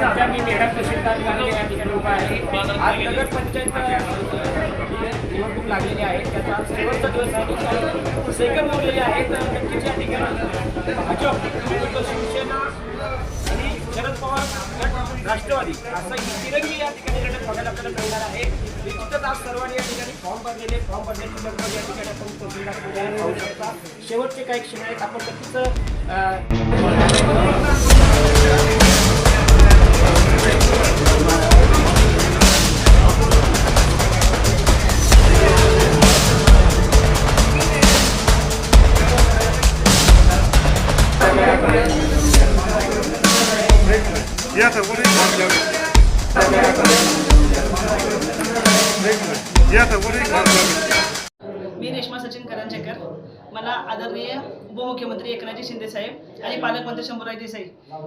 सध्या मी मेढा तहसीलदार कार्यालय या ठिकाणी उभा आहे आज नगर पंचायत निवडणूक लागलेली आहे. त्याचा शेवटचा दिवस आहे. आणि सेकंड उरलेले आहे तर नक्कीच या ठिकाणी भाजप शिवसेना आणि शरद पवार राष्ट्रवादी असं ही तिरंगी या ठिकाणी लढत बघायला आपल्याला मिळणार आहे. निश्चितच आज सर्वांनी या ठिकाणी फॉर्म भरलेले फॉर्म भरण्याची लगबग या ठिकाणी आपण तहसीलदार पाहू शकता. शेवटचे काही क्षण आहेत. आपण नक्कीच बोलिए या सर बोलिए मी रेश्मा सचिन करंजेकर. मला आदरणीय उपमुख्यमंत्री एकनाथजी शिंदे साहेब आणि पालकमंत्री शंभूराज देसाई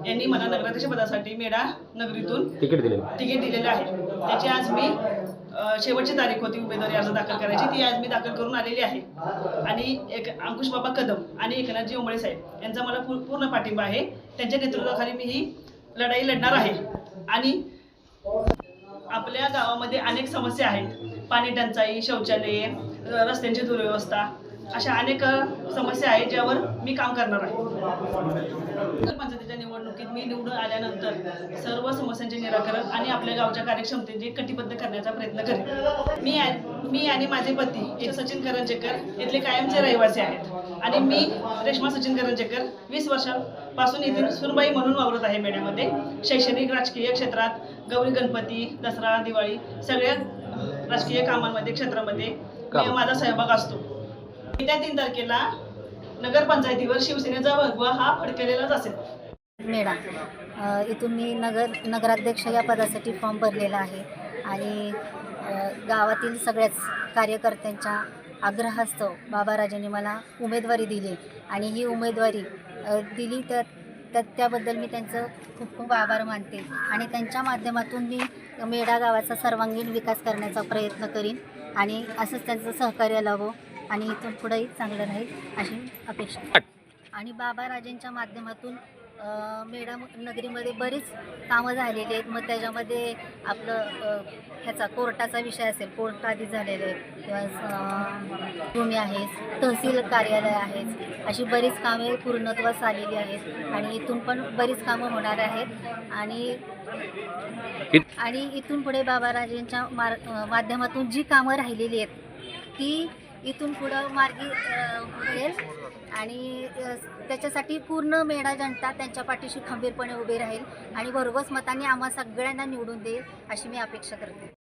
यांनी मला नगराध्यक्ष पदासाठी मेढा नगरीतून तिकीट दिले तिकीट दिलेलं आहे त्याची आज मी शेवटची तारीख होती उमेदवारी अर्ज दाखल करायची. ती आज मी दाखल करून आलेली आहे. आणि एक अंकुश बाबा कदम आणि एकनाथजी उंबळे साहेब यांचा मला पूर- पूर्ण पाठिंबा आहे. त्यांच्या नेतृत्वाखाली मी ही लढाई लढणार आहे. आणि आपल्या गावामध्ये अनेक समस्या आहेत. पाणी टंचाई शौचालये रस्त्यांची दुर्व्यवस्था अशा अनेक समस्या आहेत ज्यावर मी काम करणार आहे. पंचायतीच्या निवडणुकीत मी निवडून आल्यानंतर सर्व समस्यांचे निराकरण आणि आपल्या गावच्या कार्यक्षमतेचे कटिबद्ध करण्याचा प्रयत्न करेन. मी मी आणि माझे पती सचिन करंजेकर इथले कायमचे रहिवासी आहेत. आणि मी रेश्मा सचिन करंजेकर वीस वर्षांपासून इथे सुनबाई म्हणून वावरत आहे मेळ्यामध्ये शैक्षणिक राजकीय क्षेत्रात गौरी गणपती दसरा दिवाळी सगळ्या राजकीय कामांमध्ये क्षेत्रामध्ये मी- माझा सहभाग असतो. येत्या तीन तारखेला नगरपंचायतीवर शिवसेनेचा भगवा हा फडकलेलाच असेल. मेळा अ, इथून मी नगर नगराध्यक्ष या पदासाठी फॉर्म भरलेला आहे. आणि गावातील सगळ्याच कार्यकर्त्यांच्या आग्रहास्तव बाबाराजांनी मला उमेदवारी दिली आणि ही उमेदवारी दिली तर त्या त्याबद्दल मी त्यांचं खूप खूप आभार मानते आणि त्यांच्या माध्यमातून मी मेढा गावाचा सर्वांगीण विकास करण्याचा प्रयत्न करीन आणि असंच त्यांचं सहकार्य लावो आणि इथून पुढेही चांगलं राहील अशी अपेक्षा. आणि बाबा राजेंच्या माध्यमातून मेढा नगरीमध्ये बरीच कामं झालेली आहेत. मग त्याच्यामध्ये आपलं ह्याचा कोर्टाचा विषय असेल कोर्ट आधी झालेले किंवा भूमी आहेत तहसील कार्यालय आहेत. अशी बरीच कामे पूर्णत्वास आलेली आहेत. आणि इथून पण बरीच कामं होणार आहेत. आणि आणि इथून पुढे बाबाराजेंच्या मार अ, माध्यमातून जी कामं राहिलेली आहेत ती इथून पुढं मार्गी होईल. आणि त्याच्यासाठी पूर्ण मेढा जनता त्यांच्या पाठीशी खंबीरपणे उभी राहील आणि भरघोस मतांनी आम्हा सगळ्यांना निवडून देईल अशी मी अपेक्षा करते.